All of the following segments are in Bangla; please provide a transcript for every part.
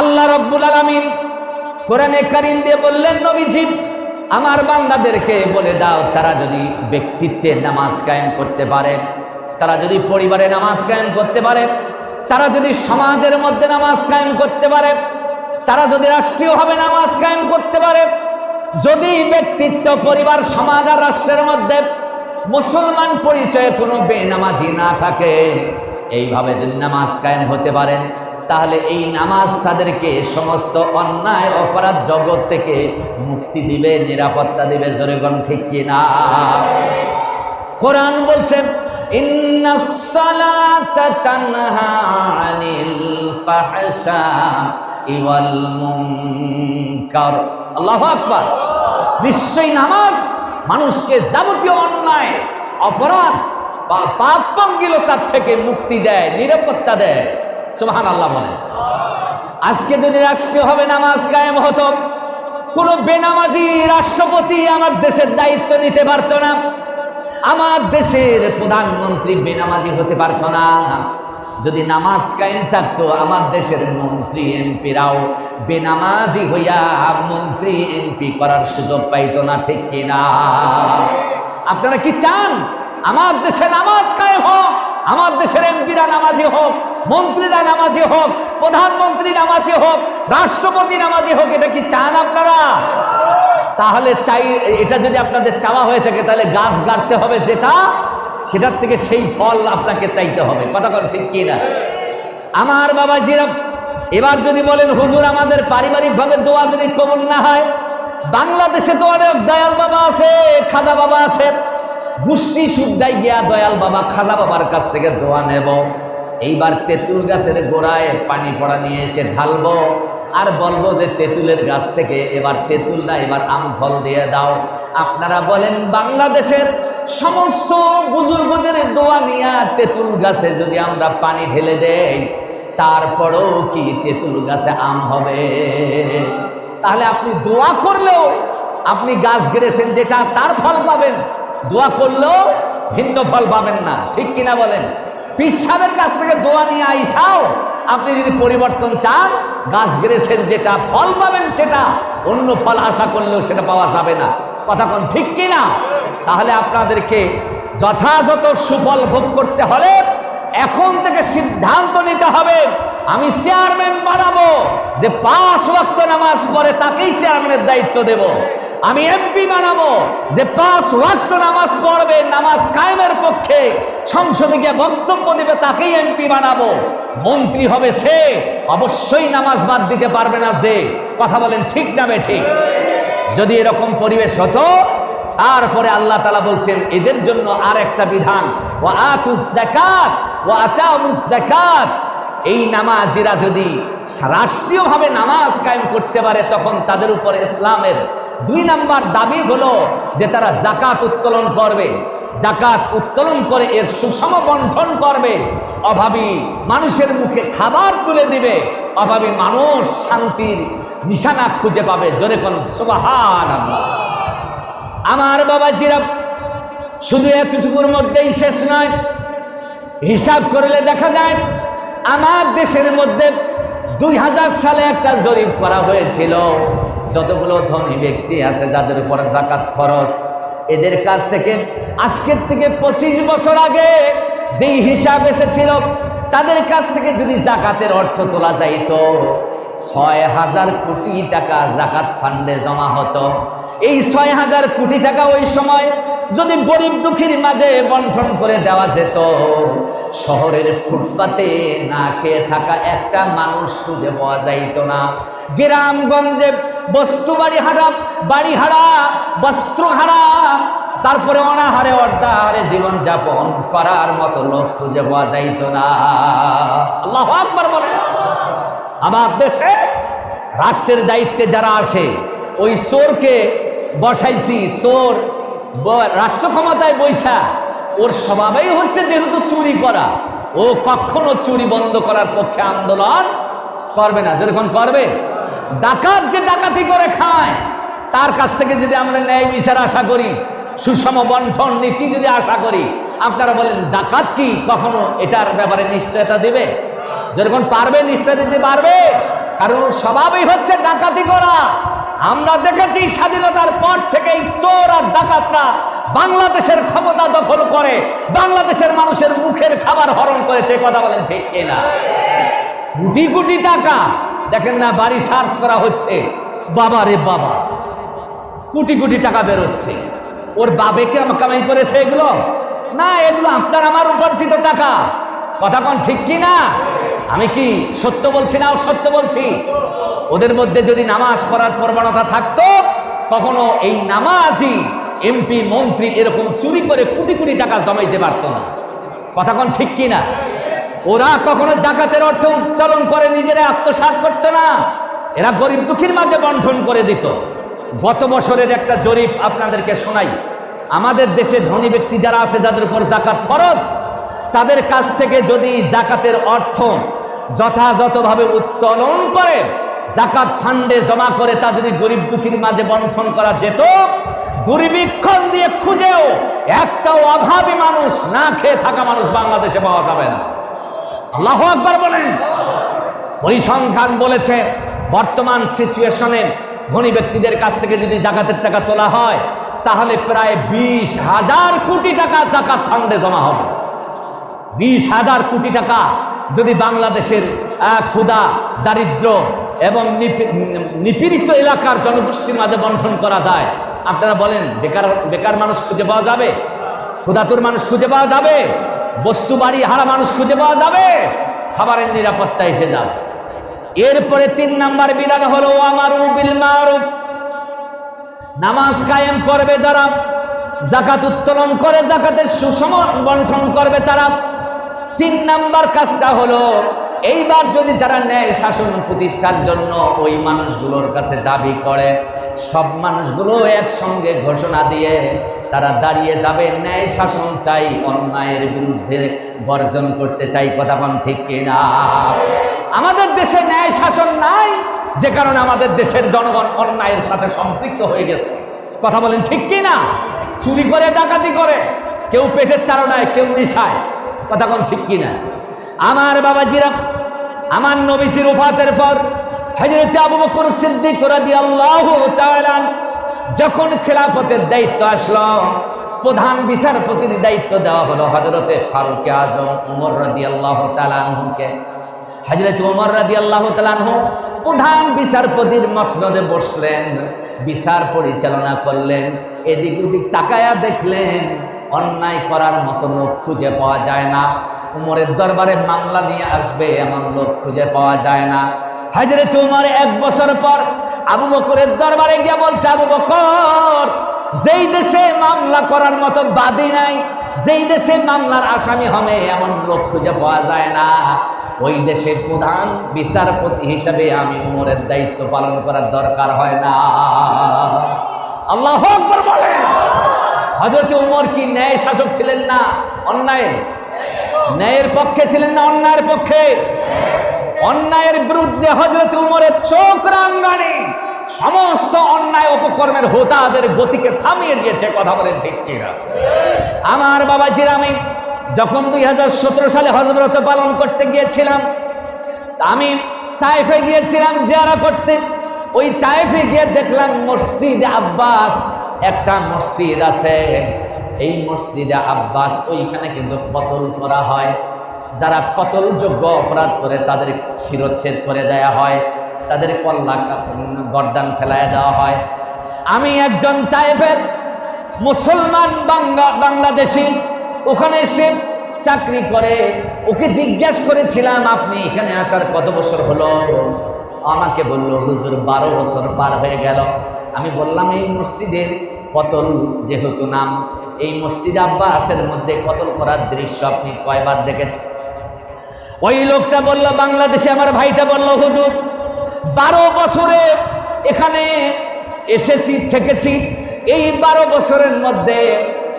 আল্লাহ রব্বুল আলমিন কোরআনে কারিম দিয়ে বললেন, নবীজি, আমার বান্দাদেরকে বলে দাও, তারা যদি ব্যক্তিত্বে নামাজ কায়েম করতে পারে, তারা যদি পরিবারে নামাজ কায়েম করতে পারে, তারা যদি সমাজের মধ্যে নামাজ কায়েম করতে পারে, তারা যদি রাষ্ট্রীয়ভাবে নামাজ কায়েম করতে পারে, যদি ব্যক্তিত্ব পরিবার, সমাজ আর রাষ্ট্রের মধ্যে মুসলমান পরিচয়ে কোনো বেনামাজি না থাকে, এইভাবে যদি নামাজ কায়েম হতে পারে তাহলে এই নামাজ তাদেরকে সমস্ত অন্যায় অপরাধ জগৎ থেকে মুক্তি দিবে, নিরাপত্তা দিবে। জোরেগণ ঠিক কিনা কোরআন বলছেন আকবার। নিশ্চয়ই নামাজ মানুষকে যাবতীয় অন্যায়, অপরাধ বা পাপ পঙ্গিলতার থেকে মুক্তি দেয়, নিরাপত্তা দেয়। সুবহান আল্লাহ বলে। আজকে যদি রাষ্ট্রীয় হবে নামাজ কায়েম হতো, কোনো বেনামাজি রাষ্ট্রপতি আমার দেশের দায়িত্ব নিতে পারত না। আমার দেশের প্রধানমন্ত্রী বেনামাজি হতে পারতো না। যদি নামাজ কায়েম থাকতো, আমার দেশের মন্ত্রী, এমপিরাও বেনামাজি হইয়া মন্ত্রী, এমপি করার সুযোগ পাইতো না, ঠিক কিনা? আপনারা কি চান আমার দেশে নামাজ কায়েম হোক? আমার দেশের এমপিরা নামাজি হোক, মন্ত্রীরা নামাজি হোক, প্রধানমন্ত্রী নামাজি হোক, রাষ্ট্রপতি নামাজি হোক, এটা কি চান আপনারা? তাহলে চাই, এটা যদি আপনাদের চাওয়া হয়ে থাকে, তাহলে গাছ গাড়তে হবে যেটা, সেটার থেকে সেই ফল আপনাকে চাইতে হবে। কথা কথা ঠিক কি না আমার বাবা জিরা এবার যদি বলেন, হুজুর, আমাদের পারিবারিকভাবে দোয়া যদি কবুল না হয়, বাংলাদেশে তো অনেক দয়াল বাবা আছে, খাজা বাবা আছে গোষ্ঠী শুদ্ধাই গিয়া দয়াল বাবা খাজা বাবার কাছ থেকে দোয়া নেব। এইবার তেঁতুল গাছের গোড়ায় পানি পড়া নিয়ে এসে ঢালব আর বলব যে তেঁতুলের গাছ থেকে এবার তেঁতুল না এবার আম ফল দিয়ে দাও। আপনারা বলেন, বাংলাদেশের সমস্ত বুজুর্গদের দোয়া নিয়া তেঁতুল গাছে যদি আমরা পানি ঢেলে দেই, তারপরেও কি তেঁতুল গাছে আম হবে? তাহলে আপনি দোয়া করলেও আপনি গাছ গেড়েছেন যেটা, তার ফল পাবেন। দোয়া করলেও ভিন্ন ফল পাবেন না। ঠিক কিনা বলেন? পিসাবের কাছ থেকে দোয়া নিয়ে আইসাও, আপনি যদি পরিবর্তন চান, গাছ গেড়েছেন যেটা, ফল পাবেন সেটা, অন্য ফল আশা করলেও সেটা পাওয়া যাবে না। কথা কোন, ঠিক কিনা? তাহলে আপনাদেরকে যথাযথ সুফল ভোগ করতে হলে এখন থেকে সিদ্ধান্ত নিতে হবে, আমি চেয়ারম্যান বানাবো, যে পাঁচ ওয়াক্ত নামাজ পড়ে তাকেই চেয়ারম্যানের দায়িত্ব দেব। আমি এমপি বানাবো যে পাঁচ ওয়াক্ত নামাজ পড়বে, নামাজ কায়েমের পক্ষে। সংসদে গিয়ে বক্তব্য দেবে, তাকেই এমপি বানাবো। মন্ত্রী হবে সে, অবশ্যই নামাজ বাদ দিতে পারবে না যে। কথা বলেন ঠিক না ঠিক? যদি এরকম পরিবেশ হতো, তারপরে আল্লাহ তালা বলছেন, এদের জন্য আর একটা বিধান ও আতুস ও আতাউস এই নামাজিরা যদি রাষ্ট্রীয়ভাবে নামাজ কায়েম করতে পারে, তখন তাদের উপর ইসলামের দুই নাম্বার দাবি হলো যে তারা জাকাত উত্তোলন করবে। জাকাত উত্তোলন করে এর সুষম বন্টন করবে। অভাবী মানুষের মুখে খাবার তুলে দিবে। অভাবী মানুষ শান্তির নিশানা খুঁজে পাবে। জোরে কোন সুবাহান আমার বাবা জিরা শুধু এতটুকুর মধ্যেই শেষ নয়। হিসাব করলে দেখা যায়, আমার দেশের মধ্যে দুই হাজার সালে একটা জরিপ করা হয়েছিল। যতগুলো ধনী ব্যক্তি আছে, যাদের উপর জাকাত খরচ, এদের কাছ থেকে আজকের থেকে পঁচিশ বছর আগে যেই হিসাব এসেছিল, তাদের কাছ থেকে যদি জাকাতের অর্থ তোলা যাইত, ছয় হাজার কোটি টাকা জাকাত ফান্ডে জমা হতো। এই ছয় হাজার কোটি টাকা ওই সময় যদি গরিব দুঃখীর মাঝে বন্টন করে দেওয়া যেত শহরের ফুটপাতে না খেয়ে থাকা একটা মানুষ খুঁজে পাওয়া যাইত না। গ্রামগঞ্জে বস্তু বাড়ি হারা বাড়ি হারা বস্ত্র হারা তারপরে অনাহারে অর্ধাহারে জীবনযাপন করার মতো লোক খুঁজে পাওয়া যাইত না। আল্লাহ আকবার বলে। আমার দেশে রাষ্ট্রের দায়িত্বে যারা আসে, ওই চোরকে বসাইছি, চোর রাষ্ট্র ক্ষমতায় বৈশা ওর স্বভাবেই হচ্ছে যেহেতু চুরি করা। ও কখনো চুরি বন্ধ করার পক্ষে আন্দোলন করবে না। যেরকম করবে? ডাকাত যে ডাকাতি করে খায়, তার কাছ থেকে যদি আমরা ন্যায় বিচার আশা করি, সুষম বন্টন নীতি যদি আশা করি, আপনারা বলেন, ডাকাত কি কখনো এটার ব্যাপারে নিশ্চয়তা দেবে? যেরকম পারবে নিশ্চয় দিতে পারবে। কারণ স্বভাবই হচ্ছে ডাকাতি করা। আমরা দেখেছি স্বাধীনতার পর থেকে চোর আর ডাকাতরা বাংলাদেশের ক্ষমতা দখল করে, বাংলাদেশের মানুষের মুখের খাবার হরণ করেছে কথা বলেন ঠিক কিনা? কোটি কোটি টাকা, দেখেন না, বাড়ি সার্চ করা হচ্ছে। বাবা রে বাবা, কোটি কোটি টাকা বেরোচ্ছে। ওর বাবে কি আমার কামাই করেছে এগুলো? না, এগুলো আপনার আমার উপার্জিত টাকা। কথা কোন ঠিক কি না আমি কি সত্য বলছি না সত্য বলছি? ওদের মধ্যে যদি নামাজ পড়ার প্রবণতা থাকতো, কখনো এই নামাজই এমপি, মন্ত্রী এরকম চুরি করে কোটি কোটি টাকা জমাইতে পারত না। কথা কোন ঠিক কি না? ওরা কখনো জাকাতের অর্থ উত্তোলন করে নিজেরা আত্মসাৎ করতো না। এরা গরিব দুঃখীর মাঝে বন্টন করে দিত। গত বছরের একটা জরিপ আপনাদেরকে শোনাই। আমাদের দেশে ধনী ব্যক্তি যারা আছে, যাদের উপর জাকাত ফরজ, তাদের কাছ থেকে যদি জাকাতের অর্থ যথাযথভাবে উত্তোলন করে, জাকাত ফান্ডে জমা করে তা যদি গরিব দুঃখীর মাঝে বন্টন করা যেত দুর্ভিক্ষণ দিয়ে খুঁজেও একটাও অভাবী মানুষ না খেয়ে থাকা মানুষ বাংলাদেশে পাওয়া যাবে না। আল্লাহ আকবার বলেন। পরিসংখ্যান বলেছে, বর্তমান সিচুয়েশনে ধনী ব্যক্তিদের কাছ থেকে যদি জাকাতের টাকা তোলা হয়, তাহলে প্রায় বিশ হাজার কোটি টাকা জাকাত ফান্ডে জমা হবে। বিশ হাজার কোটি টাকা যদি বাংলাদেশের ক্ষুধা দারিদ্র এবং নিপি- নিপীড়িত এলাকার জনগোষ্ঠীর মাঝে বন্টন করা যায় আপনারা বলেন, বেকার বেকার মানুষ খুঁজে পাওয়া যাবে? ক্ষুধাতুর মানুষ খুঁজে পাওয়া যাবে? বস্তু বাড়ি হারা মানুষ খুঁজে পাওয়া যাবে? খাবারের নিরাপত্তা এসে যাবে। এরপরে তিন নাম্বার বিধান হলো আমার মারুফ। নামাজ কায়েম করবে যারা জাকাত উত্তোলন করে জাকাতের সুষম বন্টন করবে তারা। তিন নাম্বার কাজটা হলো, এইবার যদি তারা ন্যায় শাসন প্রতিষ্ঠার জন্য ওই মানুষগুলোর কাছে দাবি করে সব মানুষগুলো একসঙ্গে ঘোষণা দিয়ে তারা দাঁড়িয়ে যাবে, ন্যায় শাসন চাই, অন্যায়ের বিরুদ্ধে বর্জন করতে চাই, কথা ঠিক কিনা? আমাদের দেশে ন্যায় শাসন নাই, যে কারণে আমাদের দেশের জনগণ অন্যায়ের সাথে সম্পৃক্ত হয়ে গেছে। কথা বলেন ঠিক কি না চুরি করে, ডাকাতি করে, কেউ পেটের তাড়নায়, কেউ নিশায়, কথা কোন ঠিক কি না আমার বাবাজিরা, আমার নবীজির উফাতের পর হজরত আবু বকর সিদ্দিক রাদিয়াল্লাহু তাআলা যখন খেলাফতের দায়িত্ব আসলো, প্রধান বিচারপতির দায়িত্ব দেওয়া হলো হজরতে ফারুক আজম উমর রাদিয়াল্লাহু তাআলা আনহুকে। হাজরত উমর রাদি আল্লাহ তালানহ প্রধান বিচারপতির মসনদে বসলেন, বিচার পরিচালনা করলেন, এদিক ওদিক তাকায়া দেখলেন, অন্যায় করার মতো লোক খুঁজে পাওয়া যায় না। উমরের দরবারে মামলা নিয়ে আসবে, এমন লোক খুঁজে পাওয়া যায় না। হাজরত উমর এক বছর পর আবু বকরের দরবারে গিয়ে বলছে, আবু বকর, যেই দেশে মামলা করার মতো বাদী নাই, যেই দেশে মামলার আসামি হবে, এমন লোক খুঁজে পাওয়া যায় না। ওই দেশের প্রধান বিচারপতি হিসাবে আমি উমরের দায়িত্ব পালন করার দরকার হয় না। আল্লাহ বলে। হজরত উমর কি ন্যায় শাসক ছিলেন না? অন্যায়? ন্যায়ের পক্ষে ছিলেন না? অন্যায়ের পক্ষে? অন্যায়ের বিরুদ্ধে হজরত উমরের চোখ রাঙ্গানি সমস্ত অন্যায় উপকর্মের হোতাদের গতিকে থামিয়ে দিয়েছে, কথা বলেন ঠিক কিনা? আমার বাবা জিরামি, যখন দুই হাজার সতেরো সালে হজরত পালন করতে গিয়েছিলাম, আমি তাইফে গিয়েছিলাম জিয়ারা করতে। ওই তাইফে গিয়ে দেখলাম মসজিদ আব্বাস, একটা মসজিদ আছে। এই মসজিদে আব্বাস, ওইখানে কিন্তু কতল করা হয়। যারা কতলযোগ্য অপরাধ করে তাদের শিরোচ্ছেদ করে দেয়া হয়, তাদের কল্লা গরদান ফেলায় দেওয়া হয়। আমি একজন তাইফের মুসলমান বাংলা, বাংলাদেশি। ওখানে এসে চাকরি করে। ওকে জিজ্ঞেস করেছিলাম, আপনি এখানে আসার কত বছর হলো? আমাকে বলল, হুজুর, বারো বছর পার হয়ে গেল। আমি বললাম, এই মসজিদের কতল যেহেতু নাম, এই মসজিদ আব্বাসের মধ্যে কতল করার দৃশ্য আপনি কয়বার দেখেছেন? ওই লোকটা বলল, বাংলাদেশে আমার ভাইটা বলল, হুজুর, বারো বছরে এখানে এসেছি, থেকেছি। এই বারো বছরের মধ্যে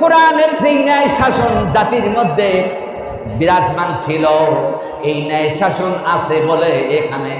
কোরআনের যে ন্যায় শাসন জাতির মধ্যে বিরাজমান ছিল, এই ন্যায় শাসন আছে বলে এখানে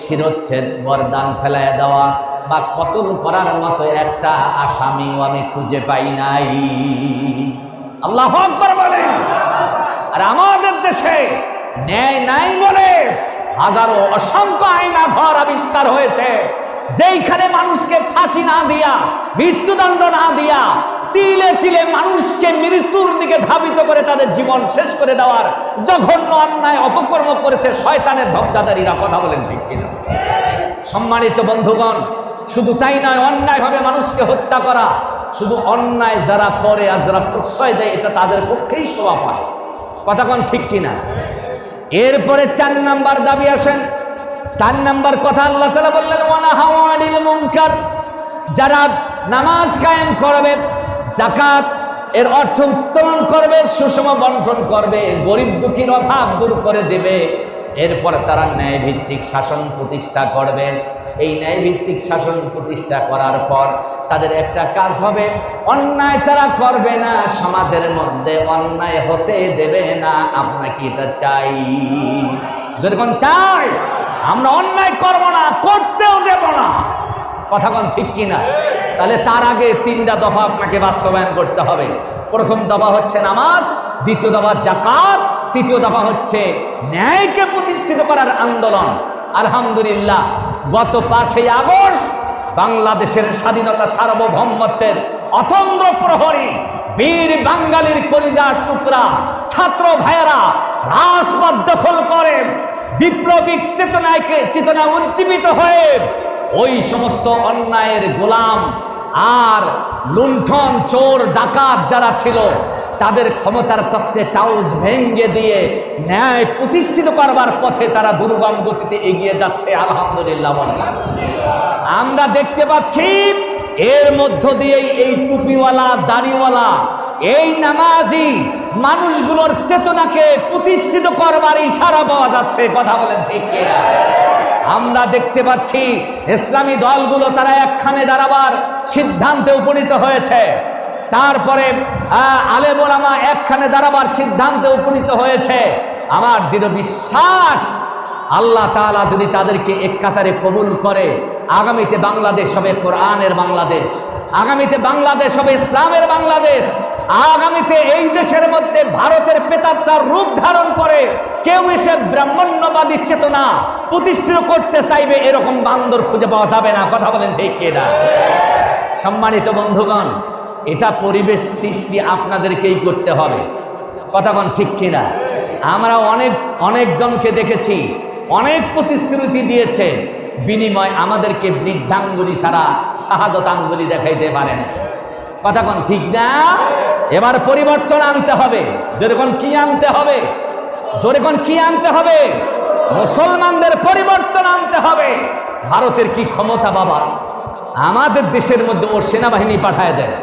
শিরোচ্ছেদ, বরদান ফেলায় দেওয়া বা কতল করার মতো একটা আসামিও আমি খুঁজে পাই নাই। আল্লাহ আর আমাদের দেশে ন্যায় নাই বলে হাজারো অসংখ্য আয়না ঘর আবিষ্কার হয়েছে, যেইখানে মানুষকে ফাঁসি না দিয়া, মৃত্যুদণ্ড না দিয়া, তিলে তিলে মানুষকে মৃত্যুর দিকে ধাবিত করে তাদের জীবন শেষ করে দেওয়ার জঘন্য অন্যায় অপকর্ম করেছে শয়তানের ধবজাদারিরা কথা বলেন ঠিক কিনা? সম্মানিত বন্ধুগণ, শুধু তাই নয়, অন্যায়ভাবে মানুষকে হত্যা করা, শুধু অন্যায় যারা করে আর যারা প্রশ্রয় দেয়, এটা তাদের পক্ষেই শোভা পায়। কথা কোন ঠিক কিনা? এরপরে চার নাম্বার দাবি আসেন। চার নাম্বার কথা আল্লাহ তালা বললেন ওয়ানা হাওয়ানিল মুনকার যারা নামাজ কায়েম করবে জাকাত এর অর্থ উত্তোলন করবে, সুষম বন্টন করবে, গরিব দুঃখীর অভাব দূর করে দেবে। এরপর তারা ন্যায় ভিত্তিক শাসন প্রতিষ্ঠা করবেন এই ন্যায় ভিত্তিক শাসন প্রতিষ্ঠা করার পর তাদের একটা কাজ হবে। অন্যায় তারা করবে না, সমাজের মধ্যে অন্যায় হতে দেবে না। আপনাকে এটা চাই? যেরকম চাই আমরা অন্যায় করব না, করতেও দেব না। কথা কোন ঠিক কিনা? তাহলে তার আগে তিনটা দফা আপনাকে বাস্তবায়ন করতে হবে। প্রথম দফা হচ্ছে নামাজ, দ্বিতীয় দফা জাকাত তৃতীয় দফা হচ্ছে ন্যায়কে প্রতিষ্ঠিত করার আন্দোলন। আলহামদুলিল্লাহ, গত পাঁচই আগস্ট বাংলাদেশের স্বাধীনতা সার্বভৌমত্বের অতন্দ্র প্রহরী বীর বাঙালির কলিজার টুকরা ছাত্র ভাইয়েরা, রাজপথ দখল করে বিপ্লবিক চেতনাকে চেতনা উজ্জীবিত হয়ে ওই সমস্ত অন্যায়ের গোলাম আর লুণ্ঠন, চোর, ডাকাত যারা ছিল, তাদের ক্ষমতার তত্ত্বে টাউজ ভেঙ্গে দিয়ে ন্যায় প্রতিষ্ঠিত করবার পথে তারা দুর্গম গতিতে এগিয়ে যাচ্ছে, আলহামদুলিল্লাহ আমরা দেখতে পাচ্ছি এর মধ্য দিয়েই এই টুপিওয়ালা, দাড়িওয়ালা, এই নামাজি মানুষগুলোর চেতনাকে প্রতিষ্ঠিত করবার ইশারা পাওয়া যাচ্ছে, কথা বলেন ঠিক আমরা দেখতে পাচ্ছি ইসলামী দলগুলো তারা একখানে দাঁড়াবার সিদ্ধান্তে উপনীত হয়েছে। তারপরে আলেম ওলামা একখানে দাঁড়াবার সিদ্ধান্তে উপনীত হয়েছে। আমার দৃঢ় বিশ্বাস আল্লাহ তাআলা যদি তাদেরকে এক কাতারে কবুল করে, আগামীতে বাংলাদেশ হবে কোরআনের বাংলাদেশ, আগামীতে বাংলাদেশ হবে ইসলামের বাংলাদেশ, আগামীতে এই দেশের মধ্যে ভারতের পেতাত্তার রূপ ধারণ করে, কেউ এসে ব্রাহ্মণ্যবাদী চেতনা প্রতিষ্ঠিত করতে চাইবে, এরকম বান্দর খুঁজে পাওয়া যাবে না। কথা বলেন ঠিক কিনা সম্মানিত বন্ধুগণ, এটা পরিবেশ সৃষ্টি আপনাদেরকেই করতে হবে। কথা কথাগণ ঠিক কিনা আমরা অনেক, অনেকজনকে দেখেছি অনেক প্রতিশ্রুতি দিয়েছে, বিনিময় আমাদেরকে বৃদ্ধাঙ্গুলি ছাড়া শাহাদত আঙ্গুলি দেখাইতে পারে না। কোন ঠিক না? এবার পরিবর্তন আনতে হবে। যেরকম কি আনতে হবে? যেরকম কি আনতে হবে? মুসলমানদের পরিবর্তন আনতে হবে। ভারতের কি ক্ষমতা বাবা? আমাদের দেশের মধ্যে ওর সেনাবাহিনী পাঠায় দেয়,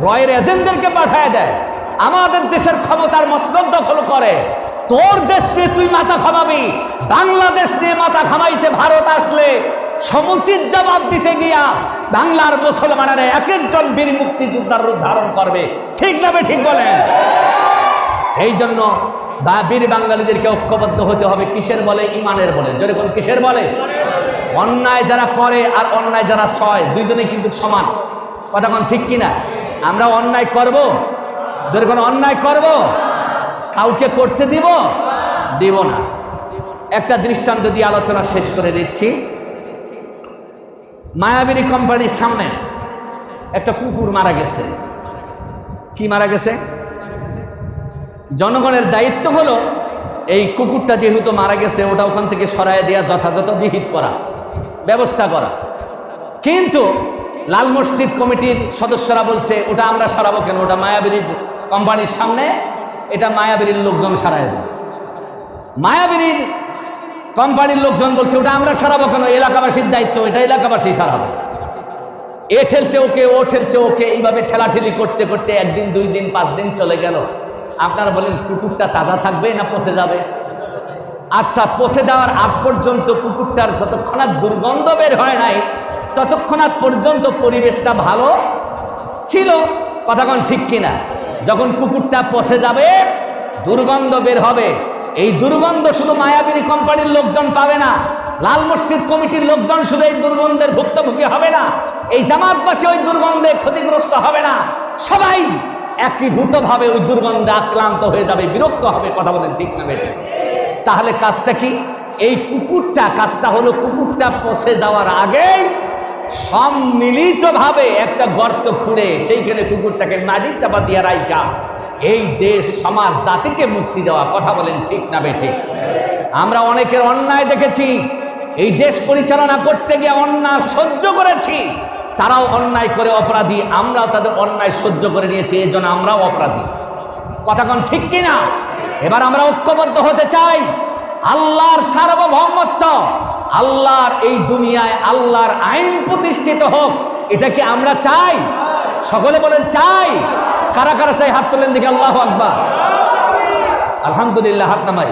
রয়ের এজেন্টদেরকে পাঠায় দেয়। আমাদের দেশের ক্ষমতার মসনদ দখল করে। তোর দেশ নিয়ে তুই মাথা খামাবি বাংলাদেশ নিয়ে মাথা খামাইতে ভারত আসলে সমুচিত জবাব দিতে গিয়া বাংলার মুসলমানেরা এক একজন বীর মুক্তিযোদ্ধার রূপ ধারণ করবে। ঠিক না ঠিক বলেন? এই জন্য বা বীর বাঙালিদেরকে ঐক্যবদ্ধ হতে হবে। কিসের বলে? ইমানের বলে। যেরকম কিসের বলে? অন্যায় যারা করে আর অন্যায় যারা সয়, দুইজনে কিন্তু সমান। কথা কোন ঠিক কিনা? আমরা অন্যায় করব? যেরকম অন্যায় করব? কাউকে করতে দিব? দিব না। একটা দৃষ্টান্ত দিয়ে আলোচনা শেষ করে দিচ্ছি। মায়াবিনী কোম্পানির সামনে একটা কুকুর মারা গেছে। কি মারা গেছে? জনগণের দায়িত্ব হলো এই কুকুরটা যেহেতু মারা গেছে, ওটা ওখান থেকে সরাই দেওয়া যথাযথ বিহিত করা, ব্যবস্থা করা। কিন্তু লাল মসজিদ কমিটির সদস্যরা বলছে, ওটা আমরা সরাবো কেন? ওটা মায়াবিনীর কোম্পানির সামনে এটা মায়াবিনীর লোকজন সারায় দেবে। মায়াবিনীর কোম্পানির লোকজন বলছে, ওটা আমরা সারাবো কেন? এলাকাবাসীর দায়িত্ব, এটা এলাকাবাসী সারাবে। এ ঠেলছে ওকে, ও ঠেলছে ওকে, এইভাবে ঠেলাঠেলি করতে করতে একদিন, দুই দিন, পাঁচ দিন চলে গেল। আপনারা বলেন, কুকুরটা তাজা থাকবে না পচে যাবে? আচ্ছা পচে যাওয়ার আগ পর্যন্ত কুকুরটার যতক্ষণাৎ দুর্গন্ধ বের হয় নাই, ততক্ষণাৎ পর্যন্ত পরিবেশটা ভালো ছিল। কথাক্ষণ ঠিক কিনা? কুকুরটা পচে যাবে, দুর্গন্ধ বের হবে। এই দুর্গন্ধ শুধু মায়াবিনী কোম্পানির লোকজন পাবে না, লাল মসজিদ কমিটির লোকজন শুধু এই দুর্গন্ধের ভুক্তভোগী হবে না, এই জামাতবাসী ওই দুর্গন্ধে ক্ষতিগ্রস্ত হবে না। সবাই একীভূতভাবে ওই দুর্গন্ধে আক্রান্ত হয়ে যাবে, বিরক্ত হবে, কথা বলেন ঠিক না বেটে তাহলে কাজটা কি? এই কুকুরটা, কাজটা হলো কুকুরটা পচে যাওয়ার আগেই সম্মিলিতভাবে একটা গর্ত খুঁড়ে সেইখানে কুকুরটাকে মাটি চাপা দিয়া রাইকা এই দেশ, সমাজ, জাতিকে মুক্তি দেওয়া কথা বলেন ঠিক না বেঠিক আমরা অনেকের অন্যায় দেখেছি। এই দেশ পরিচালনা করতে গিয়ে অন্যায় সহ্য করেছি। তারাও অন্যায় করে অপরাধী। আমরাও তাদের অন্যায় সহ্য করে নিয়েছি। এই জন্য আমরাও অপরাধী। কথা কোন ঠিক কিনা? এবার আমরা ঐক্যবদ্ধ হতে চাই। আল্লাহর সার্বভৌমত্ব। আল্লাহর এই দুনিয়ায় আল্লাহর আইন প্রতিষ্ঠিত হোক, এটা কি আমরা চাই? সকলে বলেন চাই। কারা কারা চাই? হাত তোলেন দেখি, আল্লাহ আকবার। আলহামদুলিল্লাহ, হাত নামাই।